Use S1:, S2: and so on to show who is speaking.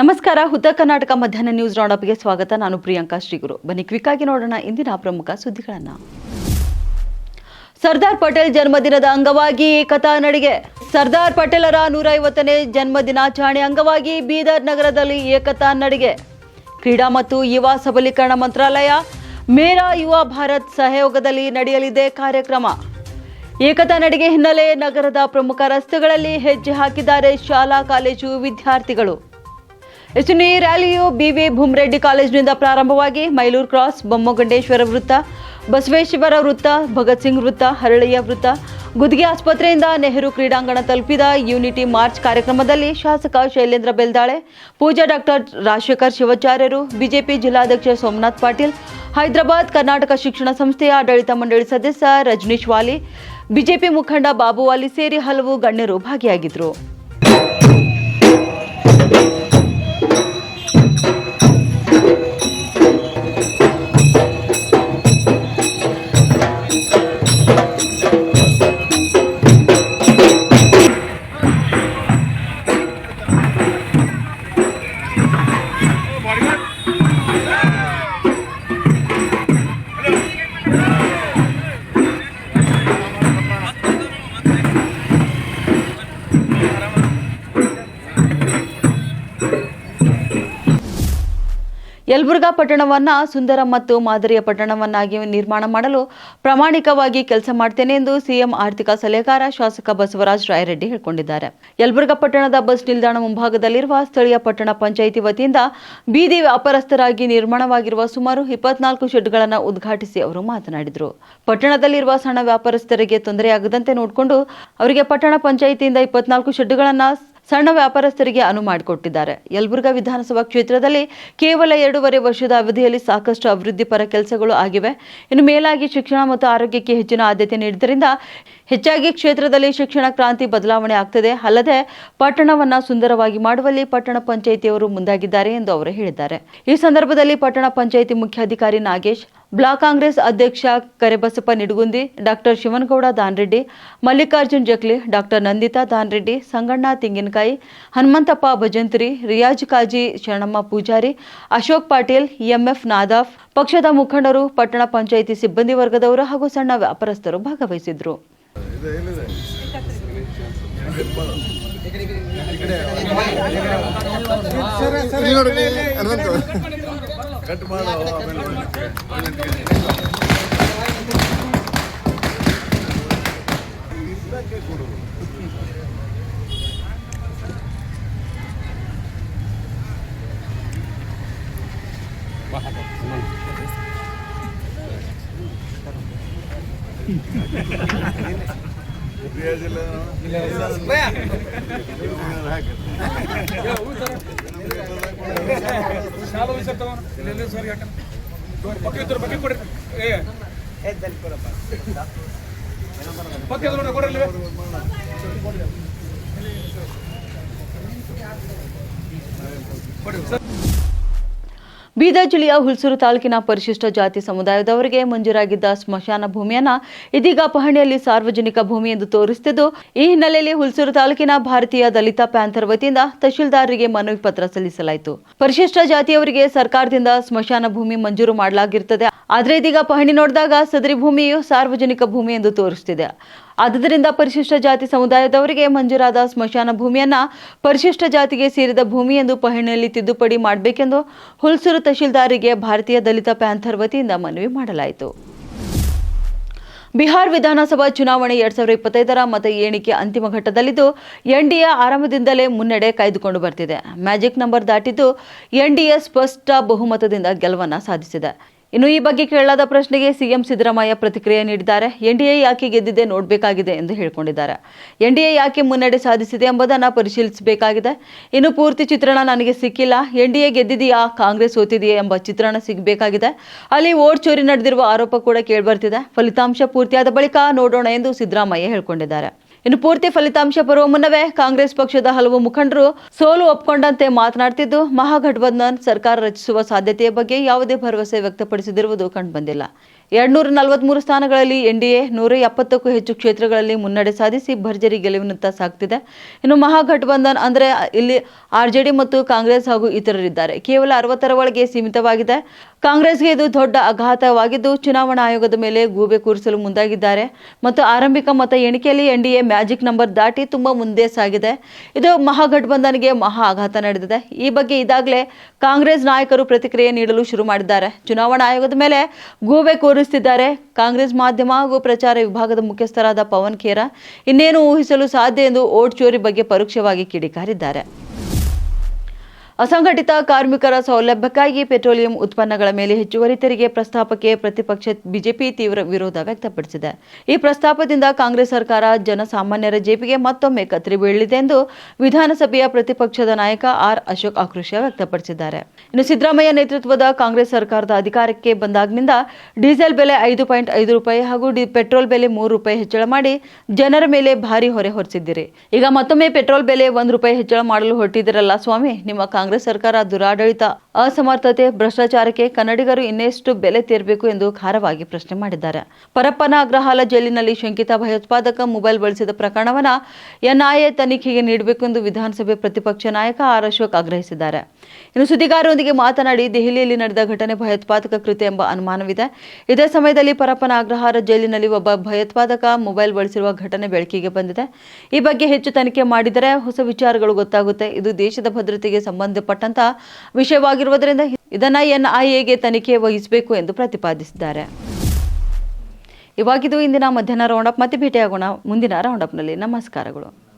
S1: ನಮಸ್ಕಾರ. ಉತ್ತರ ಕರ್ನಾಟಕ ಮಧ್ಯಾಹ್ನ ನ್ಯೂಸ್ ರೌಂಡಪ್ಗೆ ಸ್ವಾಗತ. ನಾನು ಪ್ರಿಯಾಂಕಾ ಶ್ರೀಗುರು. ಬನ್ನಿ ಕ್ವಿಕ್ ಆಗಿ ನೋಡೋಣ ಇಂದಿನ ಪ್ರಮುಖ ಸುದ್ದಿಗಳನ್ನ. ಸರ್ದಾರ್ ಪಟೇಲ್ ಜನ್ಮದಿನದ ಅಂಗವಾಗಿ ಏಕತಾ ನಡಿಗೆ. ಸರ್ದಾರ್ ಪಟೇಲರ ನೂರ ಐವತ್ತನೇ ಜನ್ಮ ದಿನಾಚರಣೆ ಅಂಗವಾಗಿ ಬೀದರ್ ನಗರದಲ್ಲಿ ಏಕತಾ ನಡಿಗೆ. ಕ್ರೀಡಾ ಮತ್ತು ಯುವ ಸಬಲೀಕರಣ ಮಂತ್ರಾಲಯ, ಮೇರಾ ಯುವ ಭಾರತ್ ಸಹಯೋಗದಲ್ಲಿ ನಡೆಯಲಿದೆ ಕಾರ್ಯಕ್ರಮ. ಏಕತಾ ನಡಿಗೆ ಹಿನ್ನೆಲೆ ನಗರದ ಪ್ರಮುಖ ರಸ್ತೆಗಳಲ್ಲಿ ಹೆಜ್ಜೆ ಹಾಕಿದ್ದಾರೆ ಶಾಲಾ, ಕಾಲೇಜು ವಿದ್ಯಾರ್ಥಿಗಳು. ಎಸ್ಟಿನಿ ರ್ಯಾಲಿಯು ಬಿವಿ ಭೂಮರೆಡ್ಡಿ ಕಾಲೇಜಿನಿಂದ ಪ್ರಾರಂಭವಾಗಿ ಮೈಲೂರು ಕ್ರಾಸ್, ಬೊಮ್ಮಗಂಡೇಶ್ವರ ವೃತ್ತ, ಬಸವೇಶ್ವರ ವೃತ್ತ, ಭಗತ್ ಸಿಂಗ್ ವೃತ್ತ, ಹರಳಯ್ಯ ವೃತ್ತ, ಗುದ್ಗೆ ಆಸ್ಪತ್ರೆಯಿಂದ ನೆಹರು ಕ್ರೀಡಾಂಗಣ ತಲುಪಿದ ಯೂನಿಟಿ ಮಾರ್ಚ್ ಕಾರ್ಯಕ್ರಮದಲ್ಲಿ ಶಾಸಕ ಶೈಲೇಂದ್ರ ಬೆಲ್ದಾಳೆ, ಪೂಜಾ ಡಾಕ್ಟರ್ ರಾಜಶೇಖರ್ ಶಿವಾಚಾರ್ಯರು, ಬಿಜೆಪಿ ಜಿಲ್ಲಾಧ್ಯಕ್ಷ ಸೋಮನಾಥ್ ಪಾಟೀಲ್, ಹೈದರಾಬಾದ್ ಕರ್ನಾಟಕ ಶಿಕ್ಷಣ ಸಂಸ್ಥೆಯ ಆಡಳಿತ ಮಂಡಳಿ ಸದಸ್ಯ ರಜನೀಶ್ ವಾಲಿ, ಬಿಜೆಪಿ ಮುಖಂಡ ಬಾಬು ವಾಲಿ ಸೇರಿ ಹಲವು ಗಣ್ಯರು ಭಾಗಿಯಾಗಿದ್ದರು ಯಲಬುರ್ಗಾ ಪಟ್ಟಣವನ್ನ ಸುಂದರ ಮತ್ತು ಮಾದರಿಯ ಪಟ್ಟಣವನ್ನಾಗಿ ನಿರ್ಮಾಣ ಮಾಡಲು ಪ್ರಾಮಾಣಿಕವಾಗಿ ಕೆಲಸ ಮಾಡ್ತೇನೆ ಎಂದು ಸಿಎಂ ಆರ್ಥಿಕ ಸಲಹೆಗಾರ ಶಾಸಕ ಬಸವರಾಜ ರಾಯರೆಡ್ಡಿ ಹೇಳಿಕೊಂಡಿದ್ದಾರೆ. ಯಲಬುರ್ಗಾ ಪಟ್ಟಣದ ಬಸ್ ನಿಲ್ದಾಣ ಮುಂಭಾಗದಲ್ಲಿರುವ ಸ್ಥಳೀಯ ಪಟ್ಟಣ ಪಂಚಾಯಿತಿ ವತಿಯಿಂದ ಬೀದಿ ವ್ಯಾಪಾರಸ್ಥರಾಗಿ ನಿರ್ಮಾಣವಾಗಿರುವ ಸುಮಾರು ಇಪ್ಪತ್ನಾಲ್ಕು ಶೆಡ್ಗಳನ್ನು ಉದ್ಘಾಟಿಸಿ ಅವರು ಮಾತನಾಡಿದರು. ಪಟ್ಟಣದಲ್ಲಿರುವ ಸಣ್ಣ ವ್ಯಾಪಾರಸ್ಥರಿಗೆ ತೊಂದರೆಯಾಗದಂತೆ ನೋಡಿಕೊಂಡು ಅವರಿಗೆ ಪಟ್ಟಣ ಪಂಚಾಯಿತಿಯಿಂದ ಇಪ್ಪತ್ನಾಲ್ಕು ಶೆಡ್ಗಳನ್ನು ಸಣ್ಣ ವ್ಯಾಪಾರಸ್ಥರಿಗೆ ಅನುವು ಮಾಡಿಕೊಟ್ಟಿದ್ದಾರೆ. ಯಲಬುರ್ಗಾ ವಿಧಾನಸಭಾ ಕ್ಷೇತ್ರದಲ್ಲಿ ಕೇವಲ ಎರಡೂವರೆ ವರ್ಷದ ಅವಧಿಯಲ್ಲಿ ಸಾಕಷ್ಟು ಅಭಿವೃದ್ಧಿ ಪರ ಕೆಲಸಗಳು ಆಗಿವೆ. ಇನ್ನು ಮೇಲಾಗಿ ಶಿಕ್ಷಣ ಮತ್ತು ಆರೋಗ್ಯಕ್ಕೆ ಹೆಚ್ಚಿನ ಆದ್ಯತೆ ನೀಡಿದ್ದರಿಂದ ಹೆಚ್ಚಾಗಿ ಕ್ಷೇತ್ರದಲ್ಲಿ ಶಿಕ್ಷಣ ಕ್ರಾಂತಿ ಬದಲಾವಣೆ ಆಗ್ತದೆ. ಅಲ್ಲದೆ ಪಟ್ಟಣವನ್ನ ಸುಂದರವಾಗಿ ಮಾಡುವಲ್ಲಿ ಪಟ್ಟಣ ಪಂಚಾಯಿತಿಯವರು ಮುಂದಾಗಿದ್ದಾರೆ ಎಂದು ಅವರು ಹೇಳಿದ್ದಾರೆ. ಈ ಸಂದರ್ಭದಲ್ಲಿ ಪಟ್ಟಣ ಪಂಚಾಯಿತಿ ಮುಖ್ಯಾಧಿಕಾರಿ ನಾಗೇಶ್ ಬ್ಲಾಕ್ ಕಾಂಗ್ರೆಸ್ ಅಧ್ಯಕ್ಷ Karebasappa Nidugundi doctor Shivanagouda Danreddy Mallikarjun Jakli doctor Nandita Danreddy Sanganna Tenginakayi Hanumanthappa Bhajantri Riyaz Kazi Sharanamma Pujari Ashok Patil MF Nadaf ಪಕ್ಷದ ಮುಖಂಡರು ಪಟ್ಟಣ ಪಂಚಾಯಿತಿ ಸಿಬ್ಬಂದಿ ವರ್ಗದವರು ಹಾಗೂ ಸಣ್ಣ ವ್ಯಾಪಾರಸ್ಥರು ಭಾಗವಹಿಸಿದ್ರು.
S2: ಇಲ್ಲಿ ನೋಡಿ ಹನುಮಂತು ಕಟ್ ಮಾಡು
S3: ಶಾಲು ವಿಸರ್ತ ಇಲ್ಲೆಲ್ಲ ಸರ್ ಯಾಕಂದ್ರೆ ಪಕ್ಕ ಬಗ್ಗೆ ಕೊಡ್ರಿ. ಏ. ಪಕ್ಕ ಎದುರು ಕೊಡ್ರಿ. ಕೊಡ್ರಿ ಸರ್.
S1: ಬೀದರ್ ಜಿಲ್ಲೆಯ ಹುಲ್ಸೂರು ತಾಲೂಕಿನ ಪರಿಶಿಷ್ಟ ಜಾತಿ ಸಮುದಾಯದವರಿಗೆ ಮಂಜೂರಾಗಿದ್ದ ಸ್ಮಶಾನ ಭೂಮಿಯನ್ನ ಇದೀಗ ಪಹಣಿಯಲ್ಲಿ ಸಾರ್ವಜನಿಕ ಭೂಮಿ ಎಂದು ತೋರಿಸುತ್ತಿದ್ದು ಈ ಹಿನ್ನೆಲೆಯಲ್ಲಿ ಹುಲ್ಸೂರು ತಾಲೂಕಿನ ಭಾರತೀಯ ದಲಿತ ಪ್ಯಾಂಥರ್ ವತಿಯಿಂದ ತಹಶೀಲ್ದಾರರಿಗೆ ಮನವಿ ಪತ್ರ ಸಲ್ಲಿಸಲಾಯಿತು. ಪರಿಶಿಷ್ಟ ಜಾತಿಯವರಿಗೆ ಸರ್ಕಾರದಿಂದ ಸ್ಮಶಾನ ಭೂಮಿ ಮಂಜೂರು ಮಾಡಲಾಗಿರುತ್ತದೆ ಆದರೆ ಇದೀಗ ಪಹಣಿ ನೋಡಿದಾಗ ಸದರಿ ಭೂಮಿಯು ಸಾರ್ವಜನಿಕ ಭೂಮಿ ಎಂದು ತೋರಿಸುತ್ತಿದೆ ಆದ್ದರಿಂದ ಪರಿಶಿಷ್ಟ ಜಾತಿ ಸಮುದಾಯದವರಿಗೆ ಮಂಜೂರಾದ ಸ್ಮಶಾನ ಭೂಮಿಯನ್ನ ಪರಿಶಿಷ್ಟ ಜಾತಿಗೆ ಸೇರಿದ ಭೂಮಿ ಎಂದು ಪಹಣಿಯಲ್ಲಿ ತಿದ್ದುಪಡಿ ಮಾಡಬೇಕೆಂದು ಹುಲ್ಸೂರು ತಹಶೀಲ್ದಾರಿಗೆ ಭಾರತೀಯ ದಲಿತ ಪ್ಯಾಂಥರ್ ವತಿಯಿಂದ ಮನವಿ ಮಾಡಲಾಯಿತು. ಬಿಹಾರ್ ವಿಧಾನಸಭಾ ಚುನಾವಣೆ ಎರಡ್ ಸಾವಿರದ ಇಪ್ಪತ್ತೈದರ ಮತ ಎಣಿಕೆ ಅಂತಿಮ ಘಟ್ಟದಲ್ಲಿದ್ದು ಎನ್ಡಿಎ ಆರಂಭದಿಂದಲೇ ಮುನ್ನಡೆ ಕಾಯ್ದುಕೊಂಡು ಬರ್ತಿದೆ. ಮ್ಯಾಜಿಕ್ ನಂಬರ್ ದಾಟಿದ್ದು ಎನ್ಡಿಎ ಸ್ಪಷ್ಟ ಬಹುಮತದಿಂದ ಗೆಲುವನ್ನು ಸಾಧಿಸಿದೆ. ಇನ್ನು ಈ ಬಗ್ಗೆ ಕೇಳಲಾದ ಪ್ರಶ್ನೆಗೆ ಸಿಎಂ ಸಿದ್ದರಾಮಯ್ಯ ಪ್ರತಿಕ್ರಿಯೆ ನೀಡಿದ್ದಾರೆ. ಎನ್ಡಿಎ ಯಾಕೆ ಗೆದ್ದಿದೆ ನೋಡಬೇಕಾಗಿದೆ ಎಂದು ಹೇಳಿಕೊಂಡಿದ್ದಾರೆ. ಎನ್ಡಿಎ ಯಾಕೆ ಮುನ್ನಡೆ ಸಾಧಿಸಿದೆ ಎಂಬುದನ್ನು ಪರಿಶೀಲಿಸಬೇಕಾಗಿದೆ. ಇನ್ನು ಪೂರ್ತಿ ಚಿತ್ರಣ ನನಗೆ ಸಿಕ್ಕಿಲ್ಲ. ಎನ್ಡಿಎ ಗೆದ್ದಿದೆಯಾ? ಕಾಂಗ್ರೆಸ್ ಓತಿದೆಯಾ ಎಂಬ ಚಿತ್ರಣ ಸಿಗಬೇಕಾಗಿದೆ. ಅಲ್ಲಿ ಓಟ್ ಚೋರಿ ನಡೆದಿರುವ ಆರೋಪ ಕೂಡ ಕೇಳಿಬರ್ತಿದೆ. ಫಲಿತಾಂಶ ಪೂರ್ತಿಯಾದ ಬಳಿಕ ನೋಡೋಣ ಎಂದು ಸಿದ್ದರಾಮಯ್ಯ ಹೇಳಿಕೊಂಡಿದ್ದಾರೆ. ಇನ್ನು ಪೂರ್ತಿ ಫಲಿತಾಂಶ ಬರುವ ಮುನ್ನವೇ ಕಾಂಗ್ರೆಸ್ ಪಕ್ಷದ ಹಲವು ಮುಖಂಡರು ಸೋಲು ಒಪ್ಕೊಂಡಂತೆ ಮಾತನಾಡ್ತಿದ್ದು ಮಹಾಗಠಬಂಧನ್ ಸರ್ಕಾರ ರಚಿಸುವ ಸಾಧ್ಯತೆಯ ಬಗ್ಗೆ ಯಾವುದೇ ಭರವಸೆ ವ್ಯಕ್ತಪಡಿಸದಿರುವುದು ಕಂಡುಬಂದಿಲ್ಲ. ಎರಡ್ನೂರ ನಲವತ್ಮೂರು ಸ್ಥಾನಗಳಲ್ಲಿ ಎನ್ಡಿಎ ನೂರ ಎಪ್ಪತ್ತಕ್ಕೂ ಹೆಚ್ಚು ಕ್ಷೇತ್ರಗಳಲ್ಲಿ ಮುನ್ನಡೆ ಸಾಧಿಸಿ ಭರ್ಜರಿ ಗೆಲುವಿನತ್ತ ಸಾಗ್ತಿದೆ ಇನ್ನು ಮಹಾಗಠಬಂಧನ್ ಅಂದರೆ ಇಲ್ಲಿ ಆರ್ಜೆಡಿ ಮತ್ತು ಕಾಂಗ್ರೆಸ್ ಹಾಗೂ ಇತರರಿದ್ದಾರೆ. ಕೇವಲ ಅರವತ್ತರ ಒಳಗೆ ಸೀಮಿತವಾಗಿದೆ. ಕಾಂಗ್ರೆಸ್ಗೆ ಇದು ದೊಡ್ಡ ಆಘಾತವಾಗಿದ್ದು ಚುನಾವಣಾ ಆಯೋಗದ ಮೇಲೆ ಗೂಬೆ ಕೂರಿಸಲು ಮುಂದಾಗಿದ್ದಾರೆ. ಮತ್ತು ಆರಂಭಿಕ ಮತ ಎಣಿಕೆಯಲ್ಲಿ ಎನ್ಡಿಎ ಮ್ಯಾಜಿಕ್ ನಂಬರ್ ದಾಟಿ ತುಂಬಾ ಮುಂದೆ ಸಾಗಿದೆ. ಇದು ಮಹಾಗಠಬಂಧನ್ಗೆ ಮಹಾ ಆಘಾತ ನಡೆದಿದೆ. ಈ ಬಗ್ಗೆ ಇದಾಗಲೇ ಕಾಂಗ್ರೆಸ್ ನಾಯಕರು ಪ್ರತಿಕ್ರಿಯೆ ನೀಡಲು ಶುರು ಮಾಡಿದ್ದಾರೆ. ಚುನಾವಣಾ ಆಯೋಗದ ಮೇಲೆ ಗೂಬೆ ಕೂರಿಸುತ್ತಿದ್ದಾರೆ ಕಾಂಗ್ರೆಸ್ ಮಾಧ್ಯಮ ಹಾಗೂ ಪ್ರಚಾರ ವಿಭಾಗದ ಮುಖ್ಯಸ್ಥರಾದ ಪವನ್ ಖೇರಾ ಇನ್ನೇನು ಊಹಿಸಲು ಸಾಧ್ಯ ಎಂದು ಓಟ್ ಚೋರಿ ಬಗ್ಗೆ ಪರೋಕ್ಷವಾಗಿ ಕಿಡಿಕಾರಿದ್ದಾರೆ. ಅಸಂಘಟಿತ ಕಾರ್ಮಿಕರ ಸೌಲಭ್ಯಕ್ಕಾಗಿ ಪೆಟ್ರೋಲಿಯಂ ಉತ್ಪನ್ನಗಳ ಮೇಲೆ ಹೆಚ್ಚುವರಿ ತೆರಿಗೆ ಪ್ರಸ್ತಾಪಕ್ಕೆ ಪ್ರತಿಪಕ್ಷ ಬಿಜೆಪಿ ತೀವ್ರ ವಿರೋಧ ವ್ಯಕ್ತಪಡಿಸಿದೆ. ಈ ಪ್ರಸ್ತಾಪದಿಂದ ಕಾಂಗ್ರೆಸ್ ಸರ್ಕಾರ ಜನಸಾಮಾನ್ಯರ ಜೇಬಿಗೆ ಮತ್ತೊಮ್ಮೆ ಕತ್ತರಿ ಬೀಳಲಿದೆ ಎಂದು ವಿಧಾನಸಭೆಯ ಪ್ರತಿಪಕ್ಷದ ನಾಯಕ ಆರ್ ಅಶೋಕ್ ಆಕ್ರೋಶ ವ್ಯಕ್ತಪಡಿಸಿದ್ದಾರೆ. ಇನ್ನು ಸಿದ್ದರಾಮಯ್ಯ ನೇತೃತ್ವದ ಕಾಂಗ್ರೆಸ್ ಸರ್ಕಾರದ ಅಧಿಕಾರಕ್ಕೆ ಬಂದಾಗಿನಿಂದ ಡೀಸೆಲ್ ಬೆಲೆ ಐದು ಪಾಯಿಂಟ್ ಐದು ರೂಪಾಯಿ ಹಾಗೂ ಪೆಟ್ರೋಲ್ ಬೆಲೆ ಮೂರು ರೂಪಾಯಿ ಹೆಚ್ಚಳ ಮಾಡಿ ಜನರ ಮೇಲೆ ಭಾರಿ ಹೊರೆ ಹೊರಿಸಿದ್ದೀರಿ. ಈಗ ಮತ್ತೊಮ್ಮೆ ಪೆಟ್ರೋಲ್ ಬೆಲೆ ಒಂದು ರೂಪಾಯಿ ಹೆಚ್ಚಳ ಮಾಡಲು ಹೊರಟಿದ್ದೀರಲ್ಲ ಸ್ವಾಮಿ, ನಿಮ್ಮ ಕಾಂಗ್ರೆಸ್ ಸರ್ಕಾರ ದುರಾಡಳಿತ ಅಸಮರ್ಥತೆ, ಭ್ರಷ್ಟಾಚಾರಕ್ಕೆ ಕನ್ನಡಿಗರು ಇನ್ನೆಷ್ಟು ಬೆಲೆ ತೆರಬೇಕು ಎಂದು ಖಾರವಾಗಿ ಪ್ರಶ್ನೆ ಮಾಡಿದ್ದಾರೆ. ಪರಪ್ಪನ ಅಗ್ರಹಾಲ ಜೈಲಿನಲ್ಲಿ ಶಂಕಿತ ಭಯೋತ್ಪಾದಕ ಮೊಬೈಲ್ ಬಳಸಿದ ಪ್ರಕರಣವನ್ನ ಎನ್ಐಎ ತನಿಖೆಗೆ ನೀಡಬೇಕು ಎಂದು ವಿಧಾನಸಭೆ ಪ್ರತಿಪಕ್ಷ ನಾಯಕ ಆರ್. ಅಶೋಕ್ ಆಗ್ರಹಿಸಿದ್ದಾರೆ. ಇನ್ನು ಸುದ್ದಿಗಾರರೊಂದಿಗೆ ಮಾತನಾಡಿ, ದೆಹಲಿಯಲ್ಲಿ ನಡೆದ ಘಟನೆ ಭಯೋತ್ಪಾದಕ ಕೃತ್ಯ ಎಂಬ ಅನುಮಾನವಿದೆ. ಇದೇ ಸಮಯದಲ್ಲಿ ಪರಪ್ಪನ ಅಗ್ರಹಾರ ಜೈಲಿನಲ್ಲಿ ಒಬ್ಬ ಭಯೋತ್ಪಾದಕ ಮೊಬೈಲ್ ಬಳಸಿರುವ ಘಟನೆ ಬೆಳಕಿಗೆ ಬಂದಿದೆ. ಈ ಬಗ್ಗೆ ಹೆಚ್ಚು ತನಿಖೆ ಮಾಡಿದರೆ ಹೊಸ ವಿಚಾರಗಳು ಗೊತ್ತಾಗುತ್ತೆ. ಇದು ದೇಶದ ಭದ್ರತೆಗೆ ಸಂಬಂಧಪಟ್ಟಂತ ವಿಷಯವಾಗಿರುವುದರಿಂದ ಇದನ್ನ ಎನ್ಐಎಗೆ ತನಿಖೆ ವಹಿಸಬೇಕು ಎಂದು ಪ್ರತಿಪಾದಿಸಿದ್ದಾರೆ. ಇವಾಗಿದು ಇಂದಿನ ಮಧ್ಯಾಹ್ನ ರೌಂಡಪ್ ಮತ್ತೆ ಭೇಟಿಯಾಗೋಣ ಮುಂದಿನ ರೌಂಡಪ್ನಲ್ಲಿ ನಮಸ್ಕಾರಗಳು.